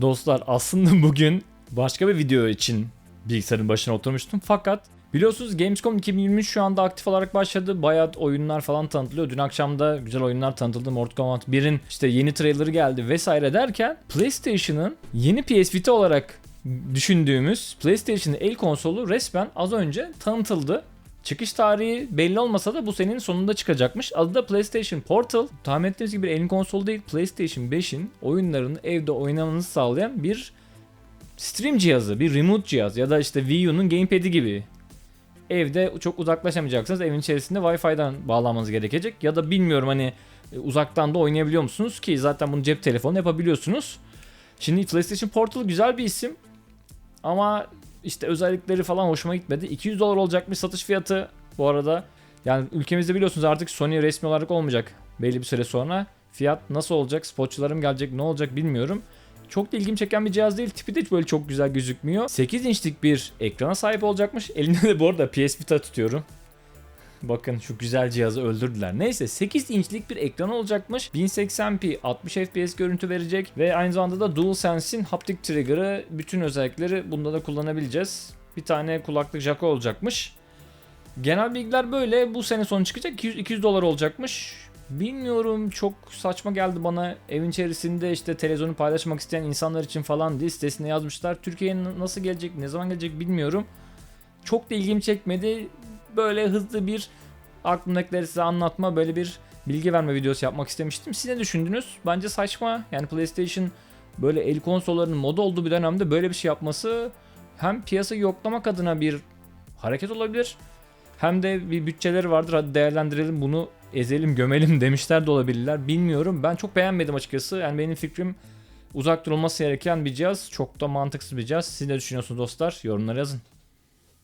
Dostlar aslında bugün başka bir video için bilgisayarın başına oturmuştum. Fakat biliyorsunuz Gamescom 2023 şu anda aktif olarak başladı. Bayağı oyunlar falan tanıtılıyor. Dün akşam da güzel oyunlar tanıtıldı. Mortal Kombat 1'in işte yeni trailerı geldi vesaire derken PlayStation'ın yeni PS Vita olarak düşündüğümüz PlayStation'ın el konsolu resmen az önce tanıtıldı. Çıkış tarihi belli olmasa da bu senenin sonunda çıkacakmış. Adı da PlayStation Portal. Tahmin ettiğiniz gibi elin konsolu değil. PlayStation 5'in oyunlarını evde oynamanızı sağlayan bir stream cihazı, bir remote cihaz ya da işte Wii U'nun gamepad'i gibi. Evde çok uzaklaşamayacaksınız. Evin içerisinde Wi-Fi'den bağlanmanız gerekecek. Ya da bilmiyorum hani e, uzaktan da oynayabiliyor musunuz ki zaten bunu cep telefonu yapabiliyorsunuz. Şimdi PlayStation Portal güzel bir isim. Ama işte özellikleri falan hoşuma gitmedi. 200 dolar olacakmış satış fiyatı bu arada. Yani ülkemizde biliyorsunuz artık Sony resmi olarak olmayacak belli bir süre sonra. Fiyat nasıl olacak? Spotçularım gelecek ne olacak bilmiyorum. Çok da ilgimi çeken bir cihaz değil. Tipi de hiç böyle çok güzel gözükmüyor. 8 inçlik bir ekrana sahip olacakmış. Elinde de bu arada PS Vita tutuyorum. Bakın şu güzel cihazı öldürdüler. Neyse 8 inçlik bir ekran olacakmış. 1080p 60 fps görüntü verecek ve aynı zamanda da DualSense'in haptic trigger'ı bütün özellikleri bunda da kullanabileceğiz. Bir tane kulaklık jackı olacakmış. Genel bilgiler böyle. Bu sene sonu çıkacak. 200, 200 dolar olacakmış. Bilmiyorum çok saçma geldi bana. Evin içerisinde işte televizyonu paylaşmak isteyen insanlar için falan diye sitesine yazmışlar. Türkiye'ye nasıl gelecek, ne zaman gelecek bilmiyorum. Çok da ilgimi çekmedi. Böyle hızlı bir aklımdakileri size anlatma, böyle bir bilgi verme videosu yapmak istemiştim. Siz ne düşündünüz? Bence saçma. Yani PlayStation böyle el konsollarının moda olduğu bir dönemde böyle bir şey yapması hem piyasayı yoklamak adına bir hareket olabilir. Hem de bir bütçeleri vardır hadi değerlendirelim bunu ezelim gömelim demişler de olabilirler. Bilmiyorum ben çok beğenmedim açıkçası. Yani benim fikrim uzak durulması gereken bir cihaz. Çok da mantıksız bir cihaz. Siz ne düşünüyorsunuz dostlar? Yorumlara yazın.